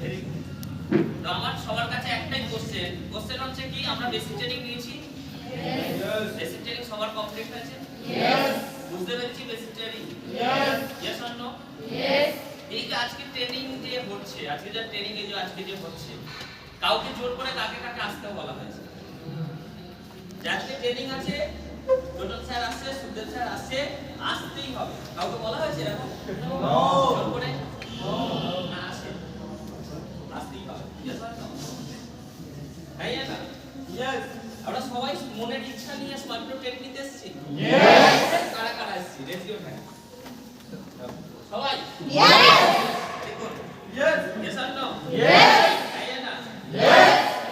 তো আমার সবার কাছে একটাই কোশ্চেন কোশ্চেন হচ্ছে কি আমরা বেসিক ট্রেনিং নিয়েছি? বেসিক ট্রেনিং সবার কমপ্লিট হয়েছে? বুঝতে পেরেছি basic training yes or no এই যে আজকে ট্রেনিং যে হচ্ছে আজকে যে ট্রেনিং এ যে আজকে যে হচ্ছে কাউকে জোর করে কাকে কাকে আসতে বলা হয়েছে? আজকে ট্রেনিং আছে টোটাল স্যার আসছে সুদেব স্যার আসছে আসতেই হবে। কাউকে বলা হয়েছে এরকম? জোর করে না আসে আসতেই হবে Yes or no? তাই না? আমরা সবাই মনের ইচ্ছা নিয়ে স্মার্ট ট্রেন নিতে এসেছি। কারা কারা এসেছি? ইউর হ্যান্ড সবাই? দেখুন। Yes. Or no? তাই না?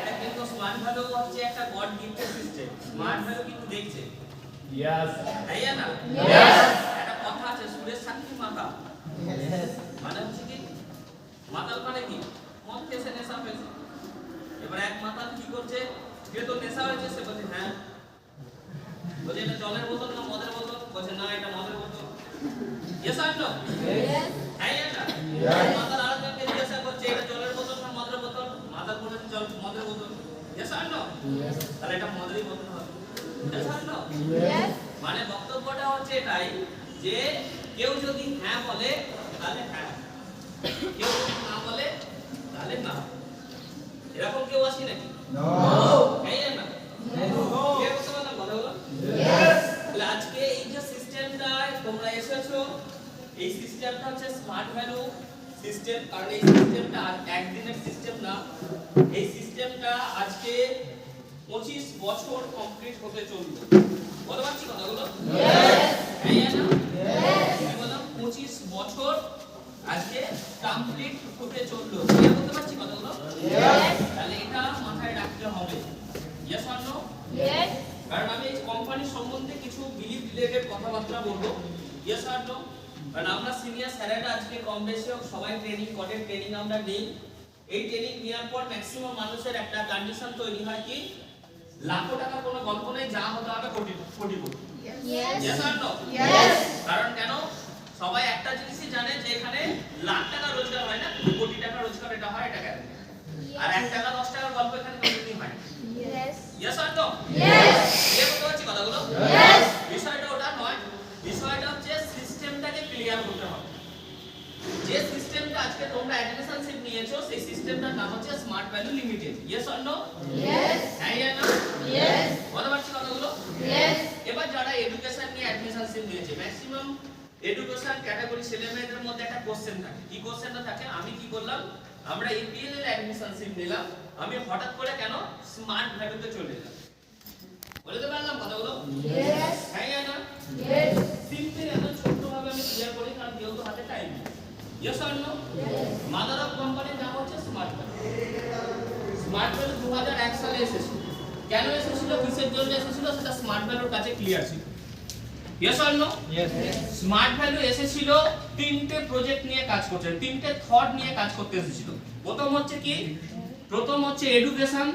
এটা কিন্তু স্মার্ট ভ্যালু হচ্ছে একটা god gifted system smart value কিন্তু দেখছে। তাই না একটা কথা আছে সুরেশ সাক্ষী মাথা মানে হচ্ছে কি মাতাল মানে কি মদ খেয়েছে নেশা পেয়েছে এবার এক মাতাল কি করছে যে তো নেশা হয়েছে সে বলছে হ্যাঁ। বলছে এটা জলের বোতল না মদের বোতল? বলছে না এটা মদের বোতল। ইয়েস আর নো হ্যাঁ আরেকজনকে জিজ্ঞাসা করছে এটা জলের বোতল না মদের বোতল? বলেছে জল মদের বোতল। ইয়েস আর নো তাহলে এটা মদেরই বোতল হবে। ইয়েস আর নো মানে বক্তব্যটা হচ্ছে এটাই যে কেউ যদি হ্যাঁ বলে তাহলে হ্যাঁ। কেউ যদি না বলে তাহলে না। এরকম কেউ আসি নাকি? তোমরা এসেছ এই সিস্টেমটা হচ্ছে স্মার্ট ভ্যালু সিস্টেম কারণ এই সিস্টেমটা একদিনের সিস্টেম না এই সিস্টেমটা আজকে পঁচিশ বছর কমপ্লিট হতে চলবে বলতে পারছি কথাগুলো পঁচিশ বছর আজকে কমপ্লিট হতে চলল ক্লিয়ার করতে পারছি কথাগুলো তাহলে এটা মাথায় রাখতে হবে ইয়েস অর নো কারণ আমি এই কোম্পানির সম্বন্ধে কিছু বিলিভ রিলেটেড কথাবার্তা বলব। ইয়েস আর নো কারণ আমরা সিনিয়র স্যারেরা আজকে কম বেশি হোক সবাই ট্রেনিং করে ট্রেনিং আমরা নেই। এই ট্রেনিং নেওয়ার পর ম্যাক্সিমাম মানুষের একটা কন্ডিশন তৈরি হয় কি লাখো টাকার কোনো গল্প নেই যা হতে হবে কোটি কোটি কোটি কারণ কেন? সবাই একটা জিনিসই জানে যে এখানে লাখ টাকা রোজগার হয় না দু কোটি টাকা রোজগার এটা হয় এটা কেন আর এক টাকা দশ টাকার গল্প এখানে কোনোদিনই হয় না ইয়েস আর নো ক্লিয়ার করতে পারছি কথাগুলো বিষয়টা ওটা নয় বিষয়টা হচ্ছে সিস্টেমটাকে ক্লিয়ার করতে হবে যে সিস্টেমটা আজকে তোমরা অ্যাডমিশন শিট নিয়েছো সেই সিস্টেমটার নাম হচ্ছে smart value limited yes or no হ্যাঁ ইয়া না বলতে পারছি কথাগুলো এবার যারা এডুকেশন নিয়ে অ্যাডমিশন শিট নিয়েছে ম্যাক্সিমাম ক্যাটাগরি ছেলেমেয়েদের মধ্যে একটা কোশ্চেন থাকে। কি কোশ্চেনটা থাকে? আমি কি করলাম আমরা এপিএল এর অ্যাডমিশন শিট নিলাম। আমি হঠাৎ করে কেন স্মার্ট ভ্যালুতে চলে এলাম। বলতে পারলাম কথাগুলো? হ্যাঁ না? সিম্পল এত ছোট্ট ভাবে আমি ক্লিয়ার করি কারণ যেহেতু হাতে time yes or no mother of কোম্পানির নাম হচ্ছে স্মার্ট ভ্যালু স্মার্ট ভ্যালু 2001 সালে এসেছিল। কেন এসেছিল? কিসের জন্য এসেছিল? সেটা স্মার্ট ভ্যালুর কাছে ক্লিয়ার ছিল। Yes or no smart value এসেছিল তিনটে প্রজেক্ট নিয়ে কাজ করছে তিনটে থট নিয়ে কাজ করতে এসেছিল। প্রথম হচ্ছে কি? প্রথম হচ্ছে এডুকেশন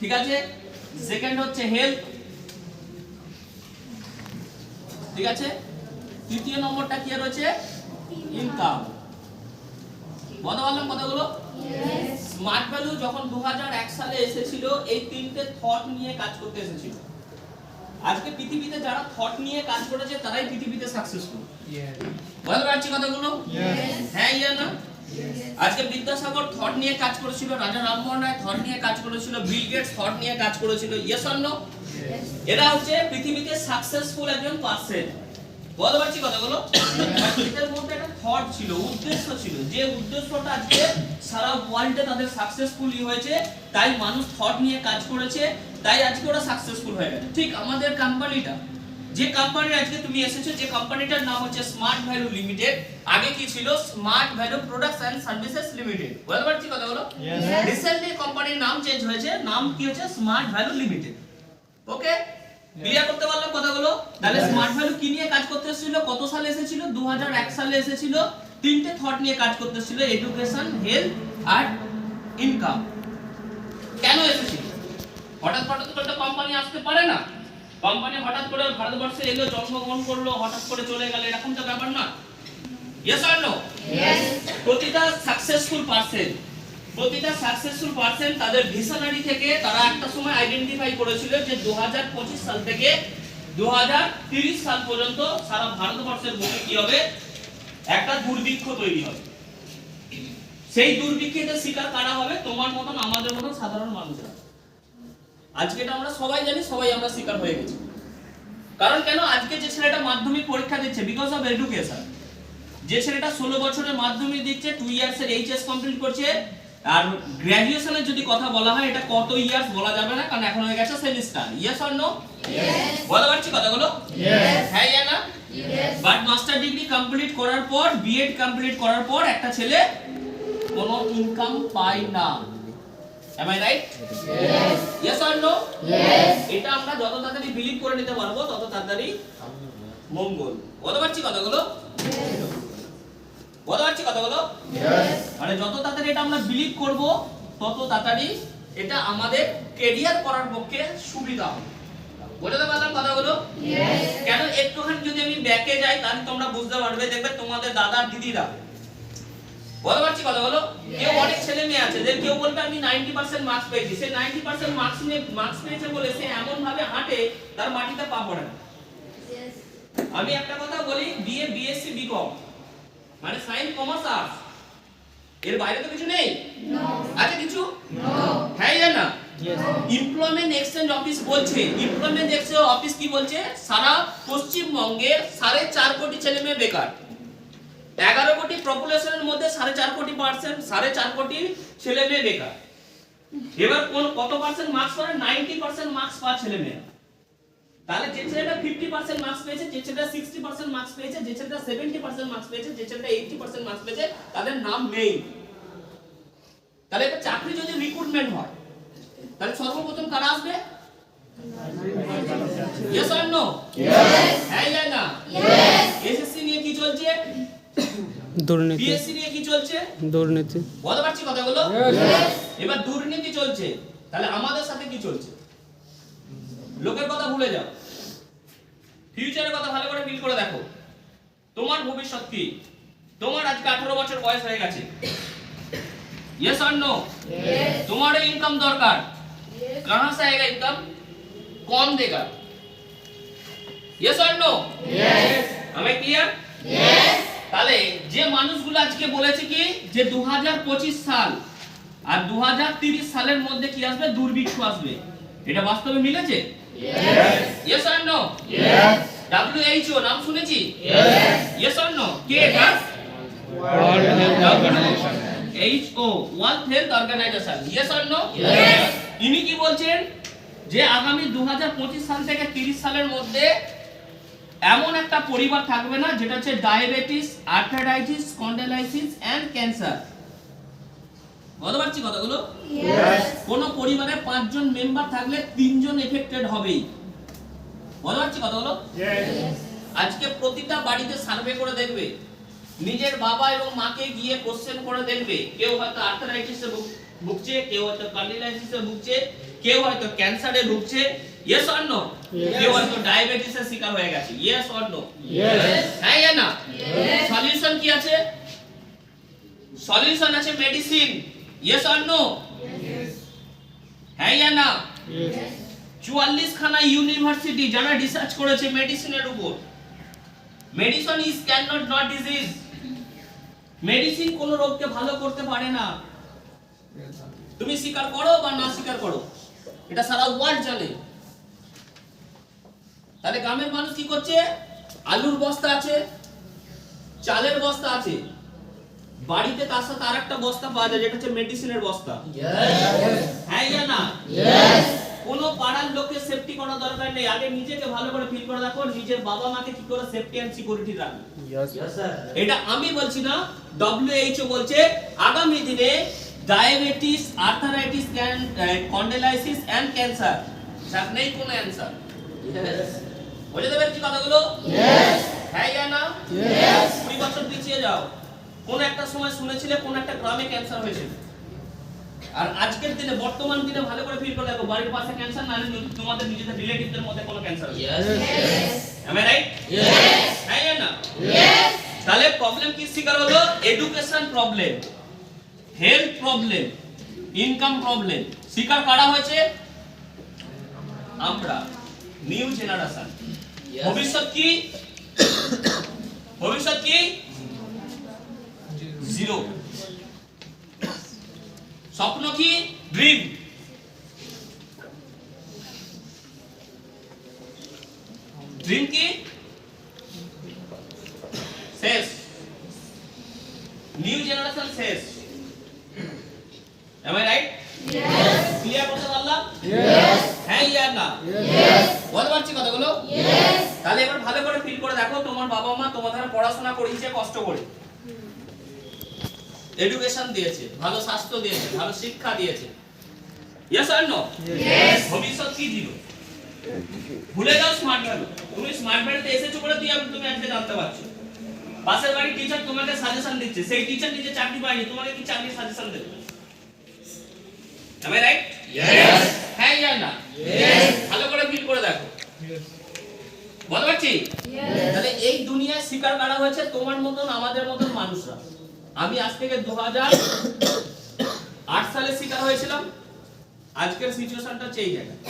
ঠিক আছে? সেকেন্ড হচ্ছে হেলথ ঠিক আছে? তৃতীয় নম্বরটা কি রয়েছে? ইনকাম বলতে পারলাম কথাগুলো? স্মার্ট ভ্যালু যখন 2001 সালে এসেছিল এই তিনটে থট নিয়ে কাজ করতে এসেছিল। আজকে পৃথিবীতে যারা থট নিয়ে কাজ করেছে তারাই পৃথিবীতে সাকসেসফুল বলতে পারছি কথাগুলো? হ্যাঁ ইয়া না? আজকে বিদ্যাসাগর থট নিয়ে কাজ করেছিল রাজা রামমোহন রায় থট নিয়ে কাজ করেছিল বিল গেটস থট নিয়ে কাজ করেছিল ইয়েস অর নো এরা হচ্ছে পৃথিবীতে সাকসেসফুল একজন পার্সন বলতে পারছি কথাগুলো? এদের মধ্যে একটা থট ছিল উদ্দেশ্য ছিল। যে উদ্দেশ্যটা আজকে সারা ওয়ার্ল্ডে তাদের সাকসেসফুলি হয়েছে তাই মানুষ থট নিয়ে কাজ করেছে তাই আজকে ওরা সাকসেসফুল হয়ে গেছে। ঠিক আমাদের কোম্পানিটা যে কোম্পানি আজকে তুমি এসেছ যে কোম্পানিটার নাম হচ্ছে স্মার্ট ভ্যালু লিমিটেড আগে কি ছিল? Smart value products and services limited বলতে পারছি কথাগুলো রিসেন্টলি কোম্পানির নাম চেঞ্জ হয়েছে। নাম কি হচ্ছে? Smart value limited okay clear করতে পারলাম কথাগুলো? তাহলে স্মার্ট ভ্যালু কি নিয়ে কাজ করতে এসেছিল? কত সালে এসেছিল? 2001 সালে এসেছিল। তিনটে থট নিয়ে কাজ করতে এসেছিল। এডুকেশন হেলথ আর ইনকাম কেন এসেছিল? হঠাৎ হঠাৎ করে একটা কোম্পানি আসতে পারে না। কোম্পানি হঠাৎ করে ভারতবর্ষে এলো জন্মগ্রহণ করল হঠাৎ করে চলে গেল এরকম তো ব্যাপার না। ইয়েস আর নো প্রতিটা সাকসেসফুল পারসন প্রতিটা সাকসেসফুল পারসন তাদের ভিশনারি থেকে তারা একটা সময় আইডেন্টিফাই করেছিল যে 2025 সাল থেকে 2030 সাল পর্যন্ত সারা ভারতবর্ষের বুকে কি হবে? একটা দুর্ভিক্ষ তৈরি হবে। সেই দুর্ভিক্ষের শিকার কারা হবে? তোমার মতন আমাদের মতন সাধারণ মানুষরা। আজকে এটা আমরা সবাই জানি সবাই আমরা শিকার হয়ে গেছি। কারণ কেন? আজকে যে ছেলেটা মাধ্যমিক পরীক্ষা দিচ্ছে বিকজ অফ এডুকেশন যে ছেলেটা ষোলো বছরের মাধ্যমিক দিচ্ছে টু ইয়ার্স এর এইচএস কমপ্লিট করছে আর গ্র্যাজুয়েশনের যদি কথা বলা হয় এটা কত ইয়ার্স বলা যাবে না কারণ এখন হয়ে গেছে সেমিস্টার ইয়েস অর নো বলা পারছি কথাগুলো? হ্যাঁ ইয়া না? বাট মাস্টার ডিগ্রি কমপ্লিট করার পর বিএড কমপ্লিট করার পর একটা ছেলে কোনো ইনকাম পায় না। Am I right yes or no এটা আমরা যত তাড়াতাড়ি বিলিভ করে নিতে পারব তত তাড়াতাড়ি মঙ্গল। বলতে পারছি কথাগুলো? বলতে পারছি কথাগুলো? মানে যত তাড়াতাড়ি এটা আমরা বিলিভ করব তত তাড়াতাড়ি এটা আমাদের কেরিয়ার করার পক্ষে সুবিধা হবে। বোঝাতে পারলাম কথাগুলো? কেন একটুখানি যদি আমি ব্যাকে যাই তাহলে তোমরা বুঝতে পারবে দেখবে তোমাদের দাদা দিদিরা বলতে পারছি কথাগুলো কেউ অনেক ছেলে মেয়ে আছে যে কেউ বলবে আমি 90% মার্কস পেয়েছি। সে 90% মার্কস নিয়ে মার্কস পেয়েছে বলে সে এমন ভাবে হাঁটে তার মাটিতে পা পড়ে না। আমি একটা কথা বলি বিএ বিএসসি বিকম মানে সায়েন্স কমার্স আর্টস এর বাইরে তো কিছু নেই? আছে কিছু? হ্যাঁ ইয়া না। এমপ্লয়মেন্ট এক্সচেঞ্জ অফিস বলছে। এমপ্লয়মেন্ট এক্সচেঞ্জ অফিস কি বলছে? সারা পশ্চিমবঙ্গের সাড়ে চার কোটি ছেলে মেয়ে বেকার। এগারো কোটি পপুলেশনের মধ্যে সাড়ে চার কোটি পার্সেন্ট সাড়ে চার কোটি ছেলে মেয়ে বেকার। এবার কোন কত পার্সেন্ট মার্কস করে নাইনটি পার্সেন্ট মার্কস পাওয়া ছেলে মেয়ে। তাহলে যে ছেলেটা ফিফটি পার্সেন্ট মার্কস পেয়েছে, যে ছেলেটা সিক্সটি পার্সেন্ট মার্কস পেয়েছে, যে ছেলেটা সেভেন্টি পার্সেন্ট মার্কস পেয়েছে, যে ছেলেটা এইটি পার্সেন্ট মার্কস পেয়েছে, তাদের নাম নেই। তাহলে একটা চাকরি যদি রিক্রুটমেন্ট হয়, তাহলে সর্বপ্রথম কারা আসবে? ইয়েস অর নো হ্যাঁ ইয়া না এসএসসি নিয়ে কি চলছে দুর্নীতি বিএসসি নিয়ে কি চলছে দুর্নীতি বলতে পারছি কথাগুলো এবার দুর্নীতি চলছে তাহলে আমাদের সাথে কি চলছে লোকের কথা ভুলে যাও ফিউচারের কথা ভালো করে ফিল করে দেখো তোমার ভবিষ্যৎ কি তোমার আজকে 18 বছর বয়স হয়ে গেছে यस और नो तुम्हारे इनकम दरकार कहां से आएगा इनकम कौन देगा यस और नो हमें क्लियर তাহলে যে মানুষগুলো আজকে বলেছে কি যে 2025 সাল আর 2030 সালের মধ্যে কি আসবে? দুর্ভিক্ষ আসবে। এটা বাস্তবে মিলেছে? ইয়েস অর নো WHO নাম শুনেছি? ইয়েস অর নো কে এটা? WHO world health organisation yes or no ইনি কি বলছেন? যে আগামী 2025 সাল থেকে 30 সালের মধ্যে এমন একটা পরিবার থাকবে না যেটা হচ্ছে diabetes arthritis spondylosis and cancer বুঝতে পারছি কথাগুলো? কোন পরিবারে পাঁচজন মেম্বার থাকলে তিনজন এফেক্টেড হবেই। বুঝতে পারছি কথাগুলো? আজকে প্রতিটা বাড়িতে সার্ভে করে দেখবে। নিজের বাবা এবং মাকে গিয়ে কোশ্চেন করে দেখবে। কেউ হয়তো আর্থারাইটিসে ভুগছে কেউ হয়তো কন্ডিলাইসিসে ভুগছে কেউ হয়তো ক্যান্সারে ভুগছে। ইয়েস অর নো কেউ হয়তো ডায়াবেটিসের শিকার হয়ে গেছে। ইয়েস অর নো হ্যাঁ ইয়া না? সলিউশন কি আছে? সলিউশন আছে মেডিসিন ইয়েস অর নো হ্যাঁ ইয়া না? চুয়াল্লিশ খানা ইউনিভার্সিটি যারা রিসার্চ করেছে মেডিসিনের উপর। Medicine is can not not disease medicine কোন রোগকে ভালো করতে পারে না। তুমি স্বীকার করো বা না স্বীকার করো? এটা সারা ওয়ার্ল্ড জানে তাহলে গ্রামের মানুষ কি করছে? আলুর বস্তা আছে চালের বস্তা আছে। বাড়িতে তার সাথে আর একটা বস্তা পাওয়া যায় যেটা হচ্ছে মেডিসিনের বস্তা। হ্যাঁ ইয়া না? কোন পাড়ার লোকের সেফটি করার দরকার নেই। আগে নিজেকে ভালো করে ফিল করে দেখো নিজের বাবা মাকে কি করে সেফটি এন্ড সিকিউরিটি রাখবে। এটা আমি বলছি না ডব্লিউএইচও বলছে আগামী দিনে diabetes arthritis spondylosis and cancer যার নেই কোনো অ্যানসার বুঝতে পেরেছি কথাগুলো? হ্যাঁ ইয়া না? কুড়ি বছর পিছিয়ে যাও। কোন একটা সময় শুনেছিলে কোন একটা গ্রামে ক্যান্সার হয়েছিল? আর আজকের দিনে বর্তমান দিনে ভালো করে ফিল করে দেখো বাড়ির পাশে ক্যান্সার না হলে তোমাদের নিজেদের রিলেটিভদের মধ্যে কোনো ক্যান্সার I right? হ্যাঁ না? তাহলে প্রবলেম কি শিকার হলো? Education problem health problem income problem শিকার করা হয়েছে? আমরা নিউ জেনারেশন ভবিষ্যৎ কি? ভবিষ্যৎ কি? জিরো স্বপ্ন কি? ড্রিম ড্রিম কি শেষ নিউ জেনারেশন শেষ am I right yes clear করতে পারলাম ইয়েস হ্যাঁ ইয়ার না ইয়েস বলতে পারছি কথাগুলো ইয়েস তাহলে এবার ভালো করে ফিল করে দেখো তোমার বাবা মা তোমাদের পড়াশোনা করিয়েছে কষ্ট করে। এডুকেশন দিয়েছে ভালো স্বাস্থ্য দিয়েছে ভালো শিক্ষা দিয়েছে। ইয়েস আর নো ইয়েস ভবিষ্যৎ কি দিল ভুলে যাও স্মার্ট ভ্যালু তুমি স্মার্ট ভ্যালুতে এসেছ বলে তুই আম- তুমি আজকে জানতে পারছ। পাশের বাড়ির টিচার তোমাকে সাজেশন দিচ্ছে। সেই টিচার নিজে চাকরি পায়নি তোমাকে কি চাকরি সাজেশন দেবে? আমি রাইট ইয়েস হ্যাঁ ইয়া না। ইয়েস ভালো করে ফিল করে দেখো। বলতে পারছি? তাহলে এই দুনিয়ায় শিকার করা হয়েছে? তোমার মতন, আমাদের মতন মানুষরা। আমি আজ থেকে দু আট সালে শিকার হয়েছিলাম। আজকের সিচুয়েশনটা এই জায়গায়